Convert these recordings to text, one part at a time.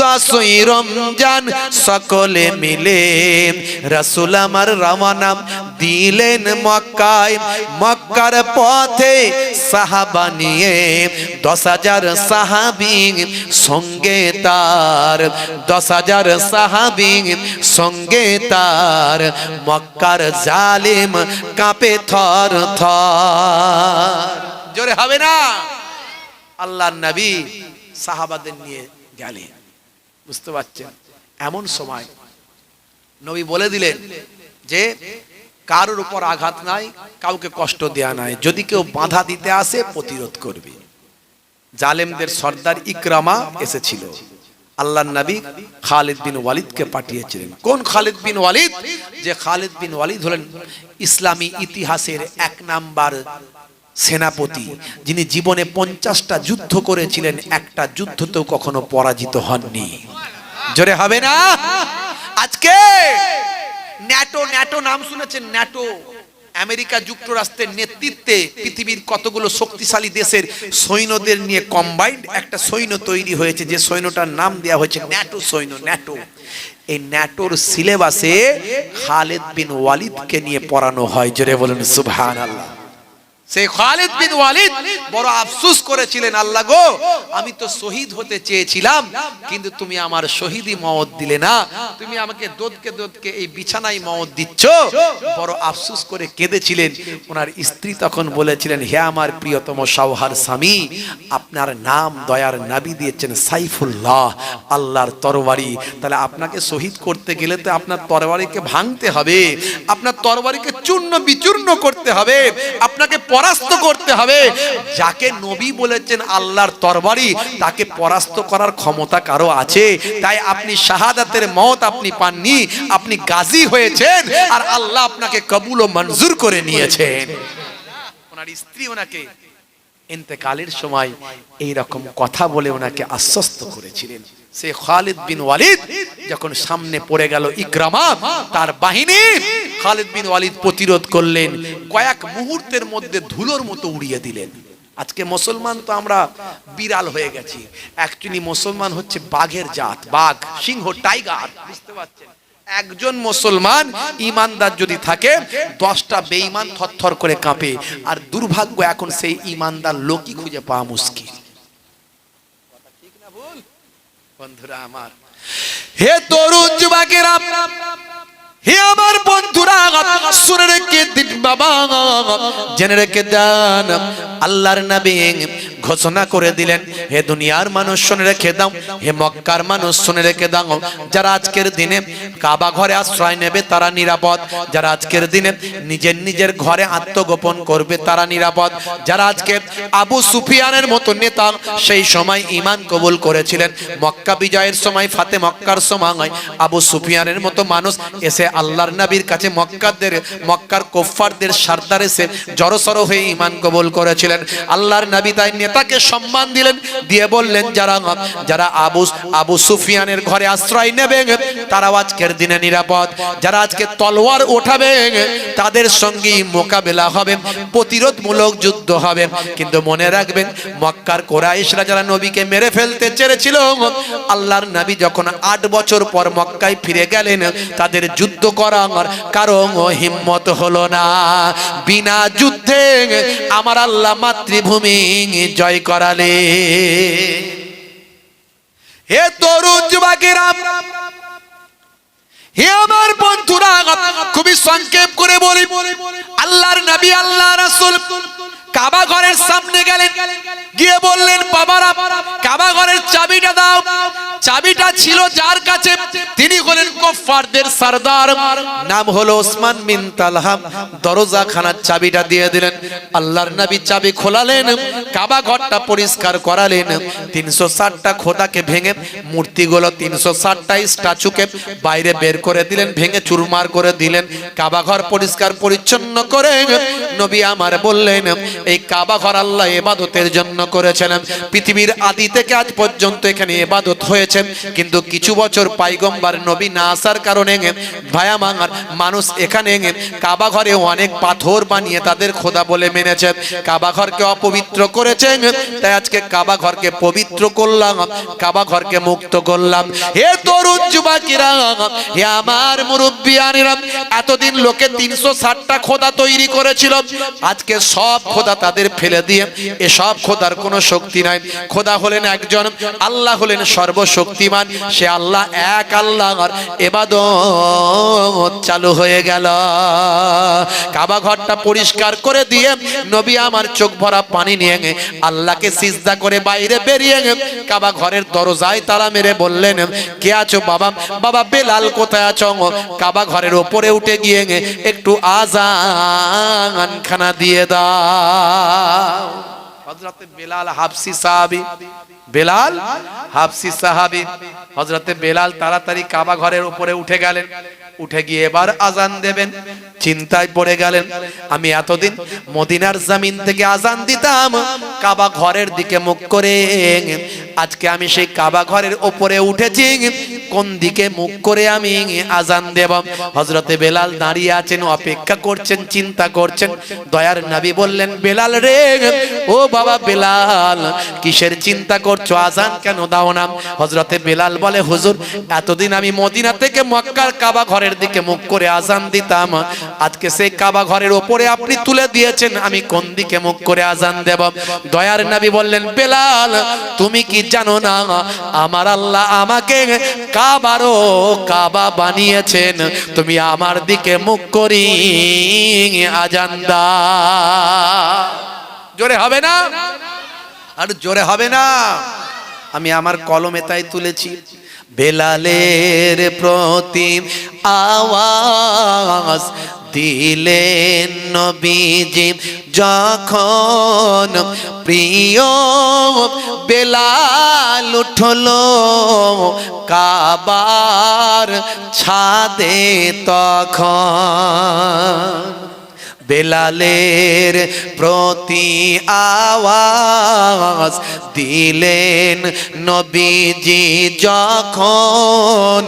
দশই রমজান সকলে মিলে রসুল আমার রওয়ানা দিলেন মক্কায়। মক্কার পথে সাহাবা নিয়ে দশ হাজার সাহাবি সঙ্গে তার, দশ হাজার সাহাবি সঙ্গে তার। মক্কার জালিম কাঁপে থর থর। জোরে হবে না? আল্লাহ নবী সাহাবাদের নিয়ে গেলেন বুঝতে পারছেন? এমন সময় নবী বলে দিলেন যে, কারোর উপর আঘাত নাই, কাউকে কষ্ট দেয়া নাই। যদি কেউ বাধা দিতে আসে, প্রতিরোধ করবে। জালেমদের সর্দার ইকরামা এসেছিল। আল্লাহ নবী খালিদ বিন ওয়ালিদকে পাঠিয়েছিলেন। কোন খালিদ বিন ওয়ালিদ? যে খালিদ বিন ওয়ালিদ হলেন ইসলামী ইতিহাসের এক নাম্বার সেনাপতি, যিনি জীবনে পঞ্চাশটা যুদ্ধ করেছিলেন, একটা যুদ্ধতেও কখনো পরাজিত হননি। জোরে হবে না? আজকে ন্যাটো ন্যাটো নাম শুনেছেন? ন্যাটো, আমেরিকা যুক্তরাষ্ট্রের নেতৃত্বে পৃথিবীর কতগুলো শক্তিশালী দেশের সৈন্যদের নিয়ে কম্বাইন্ড একটা সৈন্য তৈরি হয়েছে, যে সৈন্যটার নাম দেওয়া হয়েছে ন্যাটো সৈন্য, ন্যাটো। এই ন্যাটোর সিলেবাসে খালেদ বিন ওয়ালিদকে নিয়ে পড়ানো হয়, জোরে বলেন সুবহান আল্লাহ সেই খালিদ বিন ওয়ালিদ বড় আফসোস করেছিলেন, আল্লাহ গো, আমি তো শহীদ হতে চেয়েছিলাম, কিন্তু তুমি আমার শহীদি মওত দিলে না। তুমি আমাকে দোদকে দোদকে এই বিছানায় মওত দিচ্ছ। বড় আফসোস করে কেঁদেছিলেন। ওনার স্ত্রী তখন বলেছিলেন, হে আমার প্রিয়তম সাওহার স্বামী, আপনার নাম দয়ার নাবি দিয়েছেন সাইফুল্লাহ, আল্লাহর তরবারি। তাহলে আপনাকে শহীদ করতে গেলে তো আপনার তরবারিকে ভাঙতে হবে, আপনার তরবারিকে চূর্ণ বিচূর্ণ করতে হবে, আপনাকে পরাস্ত করতে হবে। যাকে নবী বলেছেন আল্লাহর তরবারি। তাকে পরাস্ত করার ক্ষমতা কারও আছে। তাই আপনি শাহাদাতের মত আপনি পাননি আপনি গাজী হয়েছেন আর আল্লাহ আপনাকে কবুল ও মঞ্জুর করে নিয়েছেন। ওনার স্ত্রী ওনাকে ইন্তেকালের সময় এই রকম কথা বলে ওনাকে আশ্বস্ত করেছিলেন। সে খালিদ বিন ওয়ালিদ যখন সামনে পড়ে গেল ইকরামা, তার বাহিনী খালিদ বিন ওয়ালিদ প্রতিরোধ করলেন, কয়েক মুহূর্তের মধ্যে ধুলোর মতো উড়িয়ে দিলেন। আজকে মুসলমান তো আমরা বিড়াল হয়ে গেছি। অ্যাকচুয়ালি মুসলমান হচ্ছে বাঘের জাত, বাঘ, সিংহ, টাইগার, বুঝতে পারছেন? একজন মুসলমান ইমানদার যদি থাকে, দশটা বেঈমান থরথর করে কাঁপে। আর দুর্ভাগ্য এখন সেই ইমানদার লোকই খুঁজে পাওয়া মুশকিল। বন্ধুরা আমার, হে তরুণ আল্লাহর নবী ঘোষণা করে দিলেন, হে দুনিয়ার মানুষ শুনে রেখে দাও, হে মক্কার মানুষ শুনে রেখে দাও, যারা আজকের দিনে কাবা ঘরে আশ্রয় নেবে তারা নিরাপদ, যারা আজকের দিনে নিজের নিজের ঘরে আত্মগোপন করবে তারা নিরাপদ, যারা আজকে আবু সুফিয়ানের মতো নেতা সেই সময় ইমান কবুল করেছিলেন, মক্কা বিজয়ের সময়, ফাতে মক্কার সময়, আবু সুফিয়ানের মতো মানুষ এসে আল্লাহর নবীর কাছে মক্কাদের, মক্কার কোফারদের সারদার এসে জড়সড় হয়ে ইমান কবুল করেছিলেন আল্লাহর নবী তাই নেতাকে সম্মান দিলেন, দিয়ে বললেন, যারা যারা আবু আবু সুফিয়ানের ঘরে আশ্রয় নেবে তারাও আজকের দিনে নিরাপদ। যারা আজকে তলোয়ার ওঠাবে তাদের সঙ্গেই মোকাবেলা হবে, প্রতিরোধমূলক যুদ্ধ হবে। কিন্তু মনে রাখবেন, মক্কার কোরাইশরা যারা নবীকে মেরে ফেলতে চেয়েছিল, আল্লাহর নবী যখন আট বছর পর মক্কায় ফিরে গেলেন, তাদের যুদ্ধ করার কারণ হিম্মত হলো না। বিনা যুদ্ধে আমার আল্লাহ মাতৃভূমি জয় করালে। হে তরুণ যুবকেরা হে আমার বন্ধুরা খুবই সংক্ষেপ করে বলি, আল্লাহর নবী আল্লাহ রাসূল কাবা ঘরের সামনে গেলেন। গিয়ে বললেন, বাবারা, কাবা ঘরের চাবিটা দাও। চাবিটা ছিল যার কাছে। তিনি হলেন কফারদের সরদার। নাম হলো ওসমান বিন তালহা। দরজা খানার চাবিটা দিয়ে দিলেন। আল্লাহর নবী চাবি খোলালেন, কাবা ঘরটা পরিষ্কার করালেন। তিনশো ষাটটা খোদাকে ভেঙে মূর্তিগুলো তিনশো ষাটটা স্ট্যাচুকে বাইরে বের করে দিলেন, ভেঙে চুরমার করে দিলেন। কাবা ঘর পরিষ্কার পরিচ্ছন্ন করে নবী আমার বললেন, এই কাবা ঘর আল্লাহ এবাদতের জন্য করেছেন পৃথিবীর আদি থেকে আজ পর্যন্ত এখানে এবাদত হয়েছে। কিন্তু কিছু বছর পাইগম্বার নবী না আসার কারণে ভায়া মাঙার মানুষ এখানে কাবা ঘরে অনেক পাথর বানিয়ে তাদের খোদা বলে মেনেছে। কাবা ঘরকে অপবিত্র করেছেন তাই আজকে কাবা ঘরকে পবিত্র করলাম, কাবা ঘরকে মুক্ত করলাম। হে তরুণ যুবকেরা, হে আমার মুরব্বিয়ানিরা, এতদিন লোকে তিনশো ষাটটা খোদা তৈরি করেছিল। আজকে সব খোদা তাদের ফেলে দিয়ে, এসব খোদার কোনো শক্তি নাই। খোদা হলেন একজন, আল্লাহ হলেন সর্বশক্তিমান, সে আল্লাহ এক আল্লাহ এবাদত চালু হয়ে গেল। কাবা ঘরটা পরিষ্কার করে দিয়ে নবী আমার চোখ ভরা পানি নিয়ে আল্লাহকে সিজদা করে বাইরে বেরিয়ে কাবা ঘরের দরজায় তালা মেরে বললেন, কে আছো বাবা? বাবা, বেলাল কোথায় আছো? কাবা ঘরের ওপরে উঠে গিয়ে একটু আজান খানা দিয়ে দাও। হজরতে বেলাল হাফসি সাহাবি। বেলাল হাফসি সাহাবি। হজরতে বেলাল তাড়াতাড়ি কাবা ঘরের উপরে উঠে গেলেন। উঠে গিয়ে এবার আজান দেবেন। চিন্তায় পড়ে গেলেন, আমি এতদিন মদিনার জামিন থেকে আজান দিতাম কাবা ঘরের দিকে মুখ করে। আজকে আমি সেই কাবা ঘরের ওপরে উঠেছি। কোন দিকে মুখ করে আমি আজান দেব? হজরতে বেলাল দাঁড়িয়ে আছেন, অপেক্ষা করছেন, চিন্তা করছেন। দয়ার নবী বললেন, বেলাল রে, ও বাবা বেলাল, কিসের চিন্তা করছ? আজান কেন দাও না? হজরতে বেলাল বলে, হুজুর, এতদিন আমি মদিনা থেকে মক্কার কাবা ঘরের দিকে মুখ করে আজান দিতাম। আজকে সেই কাবা ঘরের ওপরে আপনি তুলে দিয়েছেন। আমি কোন দিকে মুখ করে আজান দেব? দয়ার নবী বললেন, বেলাল, তুমি কি জানো না, আমার আল্লাহ আমাকে কাবারও কাবা বানিয়েছেন। তুমি আমার দিকে মুখ করি আজান দা জোরে হবে না? আর জোরে হবে না? আমি আমার কলমে তাই তুলেছি। বেলালের প্রতি আওয়াজ দিলেন নবীজি, যখন প্রিয় বেলাল উঠল কাবার ছাদে, তখন বেলালের প্রতি আওয়াজ দিলেন নবীজি, যখন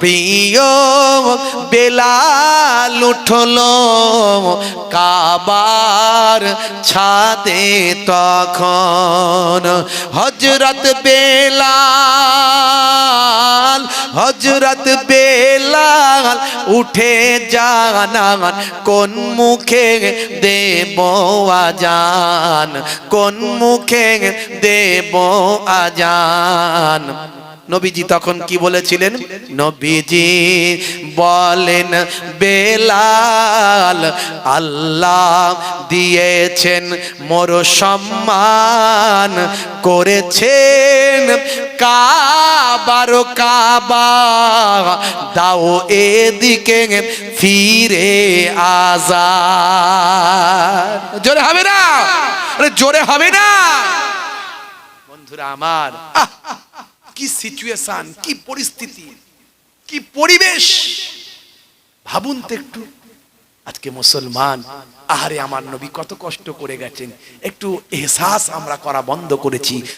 প্রিয় বেলাল উঠল কাবার ছাদে তখন। হজরত বেলাল হজরত বেলাল উঠে জানান কোন মুখে দেব আজান? কোন মুখে দেব আজান? নবীজি তখন কি বলেছিলেন? নবীজি বলেন, বেলাল আল্লাহ দিয়েছেন, মোর সম্মান করেছেন। কাবার কাবা, দাও এদিকে ফিরে আজা জোরে হবে না? জোরে হবে না? বন্ধুরা আমার, আহ! কি সিচুয়েশন কি পরিস্থিতি, কি পরিবেশ? ভাবুন তো একটু। আজকে মুসলমান, আহারে আমার নবী কত কষ্ট করে গেছেন। একটু এহসাস আমরা করা বন্ধ করেছি।